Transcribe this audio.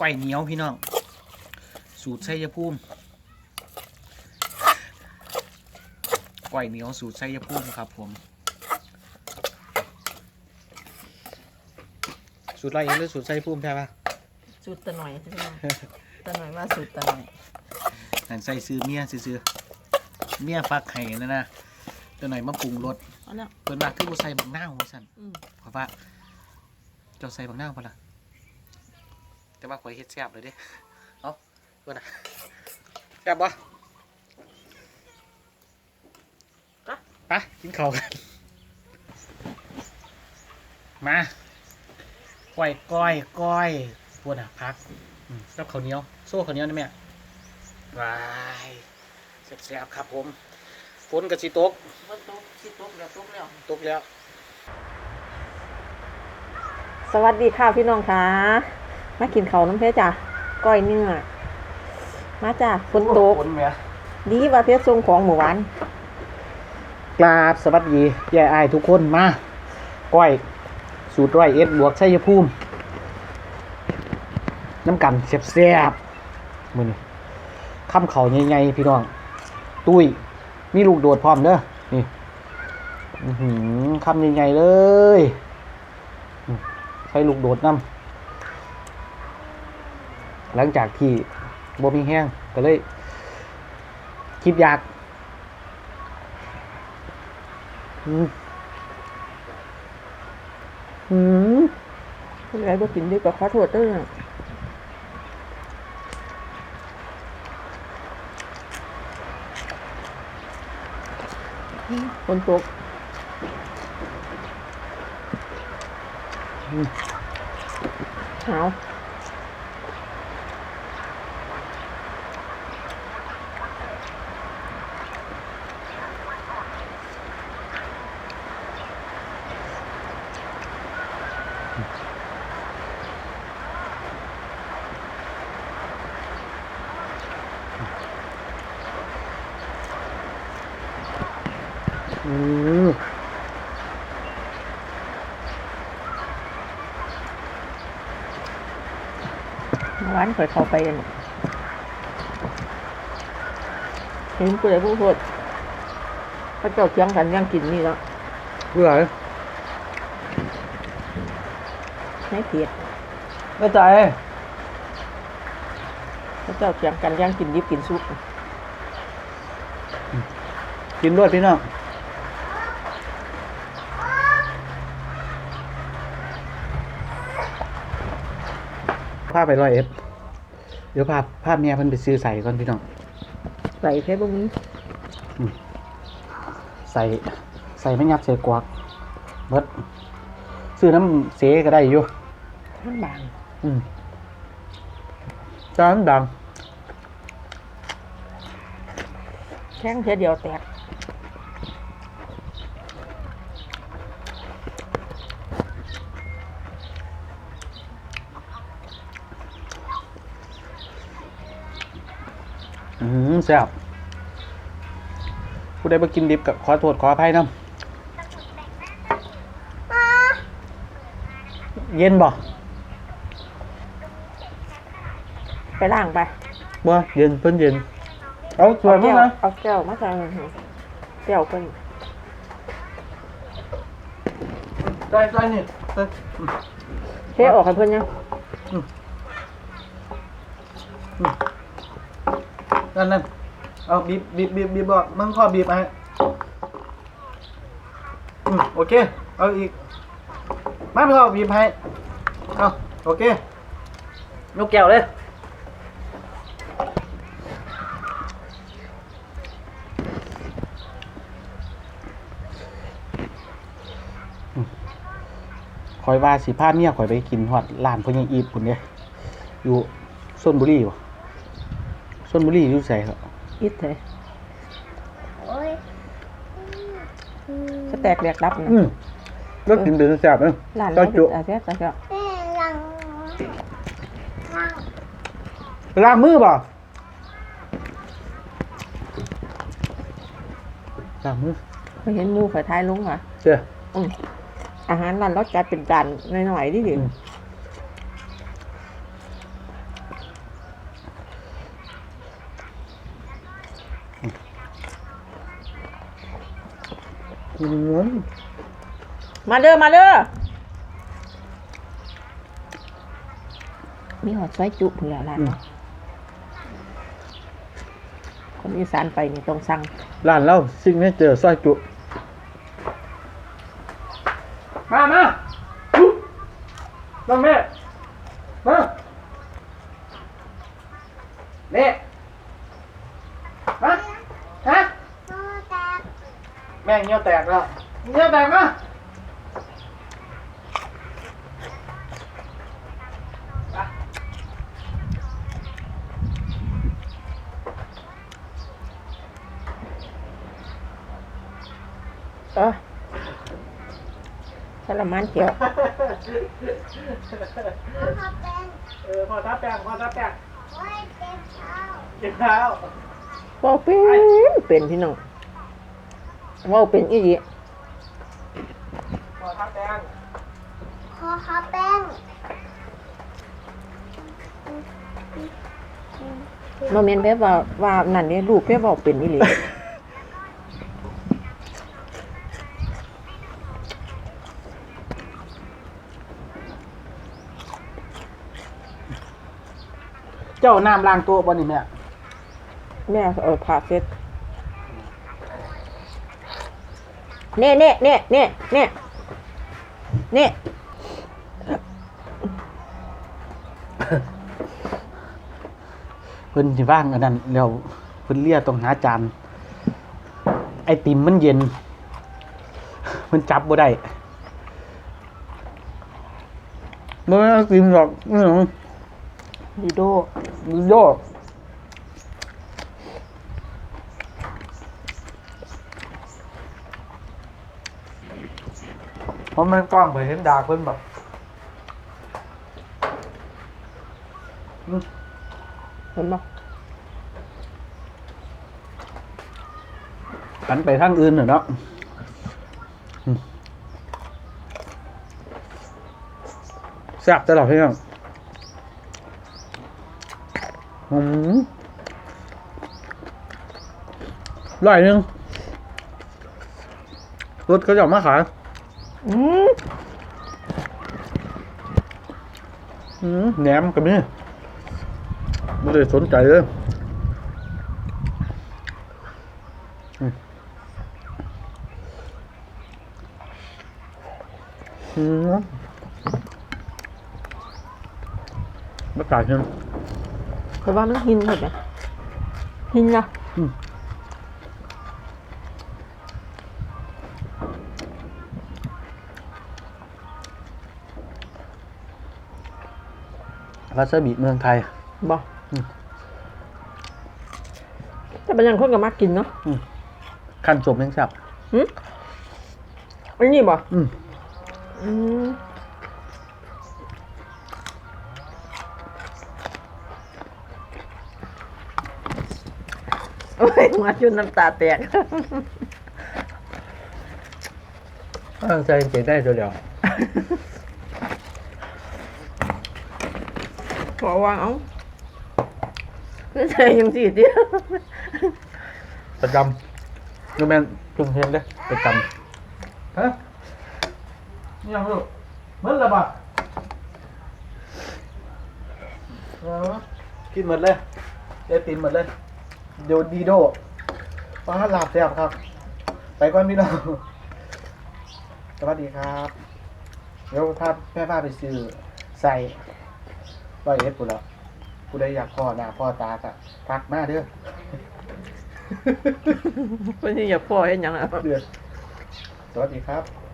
ก้อยเหนียวพี่น้อง สูตรชัยภูมิก้อยเหนียวสูตรชัยภูมิครับ ผม สูตรอะไรเองหรือสูตรชัยภูมิใช่ปะสูตรตะหน่อยใช่ไหมตะหน่อยว่าสูตรตะหน่อยนั่นใส่ซื้อเมียซื้อๆเมียฟักไห้นะนะตัวหน่อยมาปรุงรสเอาแล้วเพิ่นว่าคือบ่ใส่บักนาวว่าซั่นอืมเพราะว่าเจ้าใส่บักนาวบ่ล่ะ แต่ว่าข่อยเฮ็ดแซ่บเลยเด้เอ้าเพิ่นน่ะแซ่บบ่ไปกินข้าวกัน มาก้อยก้อยก้อยพวกน่ะพักอืมกับข้าวเหนียว โซ่ข้าวเหนียวนี่แม่วายแซ่บๆครับผมฝนก็สิตกว่าตกสิตกแล้วตกแล้วตกแล้ว สวัสดีค่ะพี่น้องค่ะ มากินข้าวน้ำเพชรจ้ะก้อยเนื้อ มาจ้ะฝนตกฝนแหมดีว่าเพชรทรงของหมู่หวานกราบสวัสดียายอายทุกคนมาก้อย สูตรร้อยเอ็ดบวกชัยภูมิน้ำกันแซ่บๆมือนี่ข้ามเขาใหญ่ๆพี่น้อง ตุ้ย มีลูกโดดพร้อมเด้อนี่อื้อหือคำใหญ่ๆเลยอืมใช้ลูกโดดน้ำ หลังจากที่บ่มีแห้งก็เลยคิดอยากอืมอืมผู้ใดบ่กินดีก็ขอโทษเด้วยฝนตกห อืมร้านเคยเข้าไปกันเห็นผู้ใดผู้โทษพระเจ้าเทียงกันยังกินนี่แล้วเพื่ออะไรไม่เพียดไม่ใจพระเจ้าเทียงกันยังกินดิบกินซุปกินด้วยพี่น้อง พาไปร้อยเอ็ดเดี๋ยวพาพาเมียเพิ่นไปซื้อใส่ก่อนพี่น้องใส่แค่พวกนี้ใส่ใส่ไม่ยับใส่กวักเบิดซื้อน้ำเสก็ได้อยู่ทั้งบางอืมจานดังแข้งแค่เดียวแตก อืมแซ่บผู้ใดมากินดิบกับขอโทษขออภัยน้ำเย็นบ่ไปล่างไป บ่เย็นเพิ่นเย็น เอาสวยเอามากแก้วนะเอาแก้วมาใส่แก้วเป็นใส่ใส่นี่ใส่เทออกให้เพื่อนยัง นั่นนั่นเอาบีบบีบบีบบีบบอกมึงข้อบีบมาให้อืมโอเค เอาอีกไม่ไม่เอบีบให้เอาโอเคยกแก้วเลยคอยว่าสิพาเมียคอยไปกินฮอดร้านพ่อใหญ่อีบพุ่นเด้อยู่ชนบุรีบ่ช นบุรีอยู่ไสครับอิดเถอะสแตกแหลกดับนะอืมแล้วกินเป็นแซ่บเด้อร้านก็เราจุอาเซียตะเจ้าล้างมือบ่ล้างมือไปเห็นหมูข่อยท้ายลงอะเจ้ออืมอาหารร้านรสจัดเป็นจานหน่อยๆดิดิ อืมมาเด้อมาเด้อมีหอดซอยจุพุ่นแหล้วร้านเนาะคนอีสานไปนี่ต้องสั่งร้านเราซิงเนเจอร์ซอยจุ มามาน้องแม่มาเน่มาฮะ แม่งเงี้ยวแตกแล้วเงี้ยวแตกมาเออสละมันเขียวเออพอทับแป้งพอทับแป้งเจ็บเท้าเว่าเป็นเป็นพี่น้องเว่าเป็นอีหลีพอทับแป้งขอขอแป้งโมเมนต์เพ่ว่าว่านั่นเนี่ยลูกเพ่เว่าเป็นอีหลีเจ้าน้ำล้างตัวบ่นี่แม่แม่เออผ่าเสร็จ เน่เน่เน่เน่เน่เน่เพิ่นสิว่างอันนั้นแล้วเพิ่นเลียต้องหาจานไอติมมันเย็น มันจับบ่ได้บ่แม่นไอติมหรอกนี่หรอกดีโดดูโย เพราะมันกล้องไปเห็นดาเพิ่นแบบเห็นบ่หันไปทางอื่นเหรอเนาะอืมแซ่บตลอดพี่น้องอืมร้อยหนึ่งรถเขาจะเอามาขายอืมอืม แหนมกับนี่ไม่ได้สนใจเลยอืมอืมบรรยากาศ ว่ามันหินหมดนะหินนะวาซาบิเมืองไทยบ่อืม แต่บางอย่างคนก็มักกินเนาะขั้นสมยังแซ่บหืมอันนี้บ่อืมอืมโอ้ยมาจุนน้ำตาแตก ตั้งใจเจ๋งได้ตัวเดียว อวางเอาคือใส่ยังสี่เดียวประจำนูแมนจุงเฮงเด้ประจำฮะนี่ยังลูกเหมือนระบาดอ๋อกินหมดเลยเดตินหมดเลยเดี๋ยวดีโดป้าหลาบแซ่บครับ ไปก่อนพี่น้องสวัสดีครับ เดี๋ยวพาแม่พาไปซื้อใส่ ร้อยเอ็ดปุ่นแล้วผู้ใดอยากพ่อหน้าพ่อตากะทักมาเด้อเพิ่นสิอยากพ่อเฮ็ดหยังอะ เดือนสวัสดีครับ